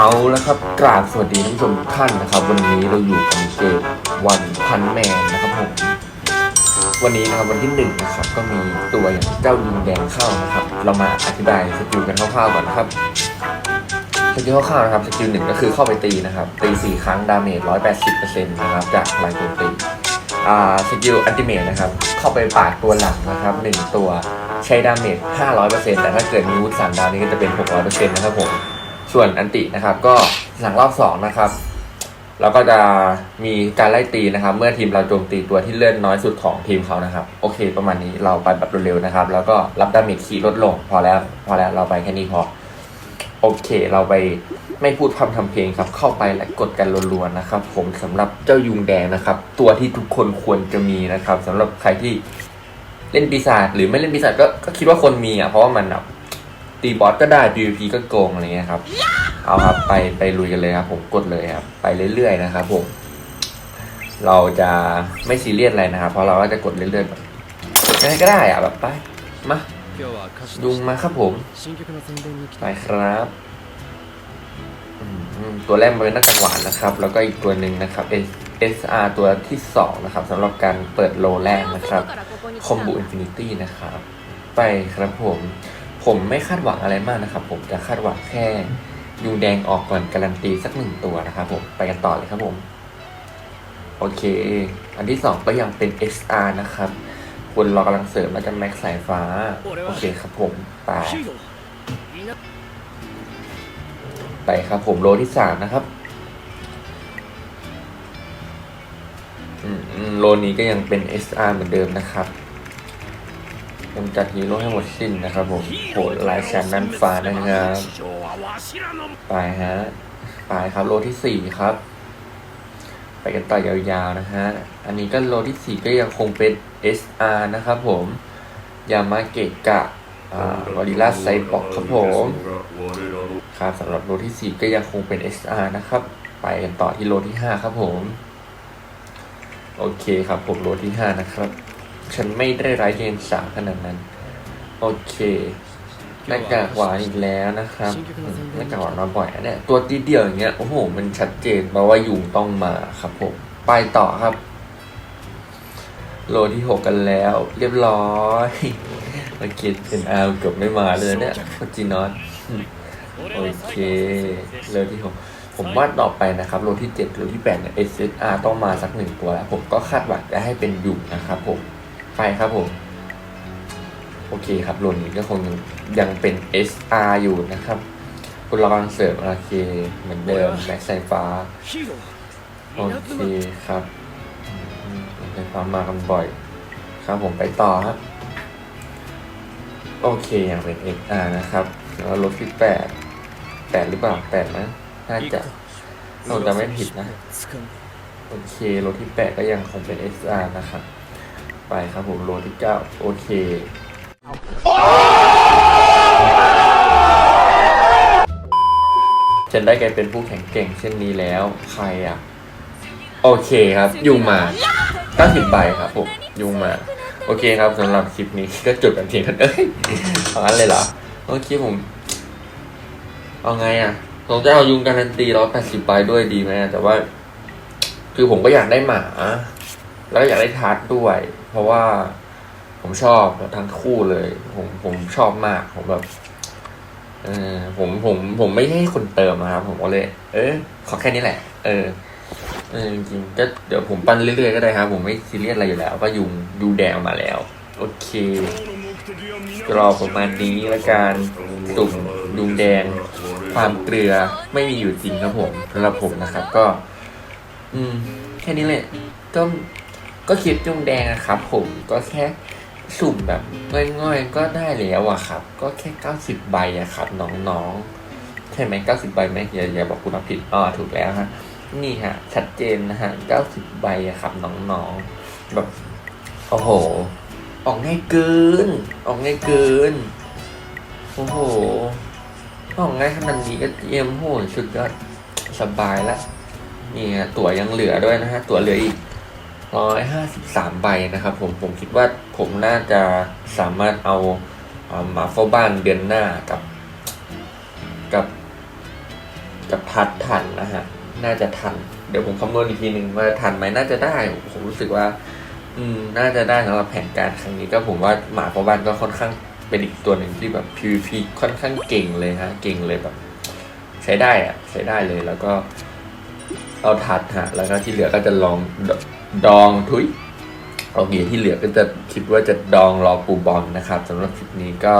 เอาแล้วครับกราบสวัสดีท่านผู้ชมทุกท่านนะครับ วันนี้เราอยู่กันเกมวันพันแมนนะครับผมวันนี้นะครับวันที่หนึ่งนะครับก็มีตัวอย่างเจ้ายุงแดงเข้านะครับ เรามาอธิบายสกิลกันคร่าวๆก่อนนะครับสกิลคร่าวๆนะครับสกิลหนึ่งก็คือเข้าไปตีนะครับตีสี่ครั้งดาเมจร้อยแปดสิบเปอร์เซ็นต์นะครับจากพลังโจมตีอ่าสกิลอันติเมทนะครับเข้าไปปาดตัวหลักนะครับหนึ่งตัวใช้ดาเมจห้าร้อยเปอร์เซ็นต์แต่ถ้าเกิดมีวุฒิสามดาวนี้ก็จะเป็นหกร้อยเปอร์เซ็นต์นะครับผม ส่วนอันตินะครับ ก็หลังรอบสองนะครับเราก็จะมีการไล่ตีนะครับ เมื่อทีมเราโจมตีตัวที่เลื่อนน้อยสุดของทีมเขานะครับ โอเค ประมาณนี้เราไปแบบเร็วๆนะครับ แล้วก็รับดาเมจขีลดลง พอแล้วพอแล้วเราไปแค่นี้พอ โอเคเราไปไม่พูดพร่ำทำเพลงครับ เข้าไปและกดกันรัวๆนะครับ ผมสำหรับเจ้ายุงแดงนะครับ ตัวที่ทุกคนควรจะมีนะครับสำหรับใครที่เล่นปีศาจหรือไม่เล่นปีศาจก็ก็คิดว่าคนมีอะเพราะว่ามันแบบ ตีบอสก็ได้ PVP ก็โกงอะไรเงี้ยครับ เอาครับไปไปลุยกันเลยครับ ผมกดเลยครับ ไปเรื่อยๆนะครับผม เราจะไม่ซีเรียสอะไรนะครับ เพราะเราก็จะกดเรื่อยๆแบบยังไงก็ได้อะแบบไปมาดุงมาครับผม ไปครับตัวแรกเป็นนักกังวานนะครับ แล้วก็อีกตัวหนึ่งนะครับ SR ตัวที่สองนะครับสำหรับการเปิดโลแรกนะครับคอมบูอินฟินิตี้นะครับ ไปครับผม ผมไม่คาดหวังอะไรมากนะครับ ผมจะคาดหวังแค่ยูแดงออกก่อนการันตีสักหนึ่งตัวนะครับผมไปกันต่อเลยครับผม โอเค อันที่สองก็ยังเป็น XR นะครับคุณรอกำลังเสริมแล้วจะแม็กสายฟ้า โอเคครับผมไปไปครับผมโลที่สามนะครับโลนี้ก็ยังเป็น SR เหมือนเดิมนะครับำจัดฮีโร่ให้หมดสิ้นนะครับผมโหดลายแสนนั้นฟ้านะครับไปฮะไปครับโลที่สี่ครับ ไปกันต่อยาวๆนะฮะอันนี้ก็โลที่สี่ก็ยังคงเป็น SR นะครับผมยามาเกะกะวอลิลาไซปอกครับผมครับสำหรับโลที่สี่ก็ยังคงเป็น SR นะครับ ไปกันต่อที่โลที่ห้าครับผม โอเคครับผมโลที่ห้านะครับ ฉันไม่ได้ร้ายเกมสามขนาดนั้น โอเคหน้ากากหวานอีกแล้วนะครับหน้ากากหวานมาบ่อยนเนี่ยตัวตีเดียวอย่างเงี้ยโอ้โห มันชัดเจนมาว่ายุงต้องมาครับผมไปต่อครับ โลที่6กันแล้ว เรียบร้อยเมื่อกี้เป็นอาเกือบไม่มาเลยเนี่ยโคจินอสโอเคเริ่มที่หกผมว่าต่อไปนะครับโลที่เจ็ดโลที่แปดเนี่ย SSR ต้องมาสักหนึ่งตัวแล้ว ผมก็คาดหวังจะให้เป็นยุงนะครับผม ไปครับผม โอเคครับรุ่นก็คงยังเป็น SR อยู่นะครับคุณลองเสิร์ฟโอเคเหมือนเดิมแม็กไซฟ้าโอเคครับไฟฟ้ามากันบ่อย ครับผมไปต่อครับ โอเคอยังเป็น XR นะครับแล้วลบที่แปดแปดหรือเปล่าแปดไหมน่าจะเราจะไม่ผิดนะ โอเครถที่แปดก็ยังคงเป็น SR นะครับ ไปครับผมโลที่เก้าโอเค ฉันได้กลายเป็นผู้แข่งเก่งเช่นนี้แล้ว ใครอะ โอเคครับ ยุงมา90ใบครับผม ยุงมา โอเคครับสำหรับคลิปนี้ก็จบกันเพียงเท่านั้นเอ้ยเอางั้นเลยเหรอโอเคผม เอาไงอะผมจะเอายุงการันตีร้อยแปดสิบใบด้วยดีไหมแต่ว่า คือผมก็อยากได้หมา แล้วก็อยากได้ทัดด้วย เพราะว่าผมชอบทั้งคู่เลย ผมผมชอบมาก ผมแบบเออผมผมผมไม่ให้คนเติมนะครับผมก็เลย เออขอแค่นี้แหละ เออเออจริงก็เดี๋ยวผมปั้นเรื่อยๆก็ได้ครับ ผมไม่ซีเรียสอะไรอยู่แล้ว ก็ยุงดูแดงมาแล้ว โอเครอประมาณนี้ละกันตุ่มยุงแดง ความเกลือไม่มีอยู่จริงครับผมสำหรับผมนะครับ ก็ อืม แค่นี้แหละก็ ก็คลิปยุงแดงนะครับผมก็แค่สุ่มแบบง่อยๆก็ได้แล้วอะครับ ก็แค่เก้าสิบใบอะครับ น้องๆ ใช่ไหมเก้าสิบใบไหมอย่าอย่าบอกคุณผิดอ๋อถูกแล้วฮะนี่ฮะ ชัดเจนนะฮะเก้าสิบใบอะครับ น้องๆ แบบ โอ้โห ออกง่ายเกิน ออกง่ายเกิน โอ้โห ออกง่ายขนาดนี้ก็เยี่ยมโหสุดยอดสบายละนี่ฮะตั๋วยังเหลือด้วยนะฮะตั๋วเหลืออีก ร้อยห้าสิบสามใบนะครับผมผมคิดว่าผมน่าจะสามารถเอาเอามาเฝ้าบ้านเดือนหน้ากับกับกับพัดทันนะฮะ น่าจะทัน เดี๋ยวผมคำนวณอีกทีหนึ่งว่าทันไหมน่าจะได้ ผมรู้สึกว่า อืม น่าจะได้สำหรับแผนการครั้งนี้ก็ผมว่าหมาพอบ้านก็ค่อนข้างเป็นอีกตัวหนึ่งที่แบบ PVP ค่อนข้างเก่งเลยฮะ เก่งเลยแบบ ใช้ได้อะใช้ได้เลยแล้วก็เอาทัดฮะ แล้วก็ที่เหลือก็จะลอง ดองทุยโอเคที่เหลือก็จะคิดว่าจะดองรอปูบอลนะครับสำหรับคลิปนี้ก็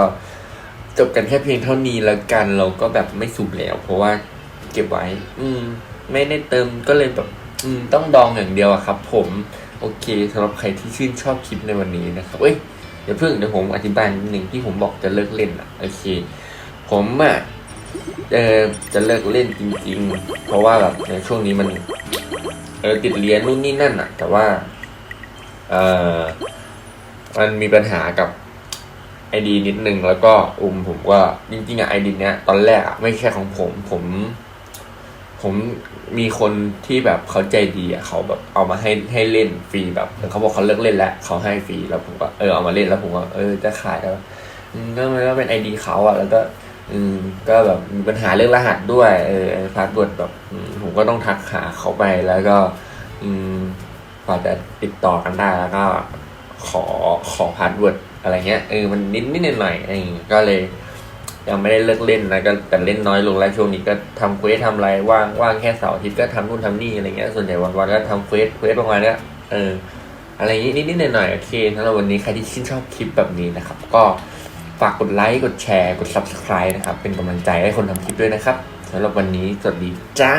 จบกันแค่เพียงเท่านี้แล้วกันเราก็แบบไม่สูบแล้ว เพราะว่าเก็บไว้ อืม ไม่ได้เติมก็เลยแบบ อืม ต้องดองอย่างเดียวอะครับ ผมโอเคสำหรับใครที่ชื่นชอบคลิปในวันนี้นะครับเอ้ยเดี๋ยวเพิ่งเดี๋ยวผมอธิบายนิดนึงที่ผมบอกจะเลิกเล่นอะโอเค ผมอะ เออจะเลิกเล่นจริงๆ เพราะว่าแบบในช่วงนี้มันเออติดเรียนนู่นนี่นั่นอะแต่ว่าเออมันมีปัญหากับไอดีนิดนึงแล้วก็อุ้มผมว่าจริงๆอะไอดีเนี้ยตอนแรกอะไม่ใช่ของผม ผม ผมมีคนที่แบบเขาใจดีอะเขาแบบเอามาให้ให้เล่นฟรีแบบเขาบอกเขาเลิกเล่นแล้วเขาให้ฟรีแล้วผมก็เออเอามาเล่นแล้วผมก็เออจะขายแล้วก็มันก็เป็นไอดีเขาอะแล้วก็ อืมก็แบบมีปัญหาเรื่องรหัสด้วยเออพาสเวิร์ดแบบผมก็ต้องทักหาเขาไปแล้วก็ อืมกว่าจะติดต่อกันได้แล้วก็ขอขอพาสเวิร์ดอะไรเงี้ยเออมันนิดนิดหน่อยหน่อยๆอะไรอย่างงี้ก็เลย ยังไม่ได้เลิกเล่นนะก็แต่เล่นน้อยลงแล้วช่วงนี้ก็ทำเควสทำอะไรว่างว่างแค่เสาร์อาทิตย์ก็ทำนู่นทำนี่อะไรเงี้ยส่วนใหญ่วันๆก็ทำเควสเควสประมาณเนี้ยเอออะไรอย่างงี้นิดๆหน่อยๆโอเคสำหรับวันนี้ใครที่ชื่นชอบคลิปแบบนี้นะครับ ก็ ฝากกดไลค์ กดแชร์ กด subscribe นะครับ เป็นกำลังใจให้คนทำคลิปด้วยนะครับสำหรับวันนี้ สวัสดีจ้า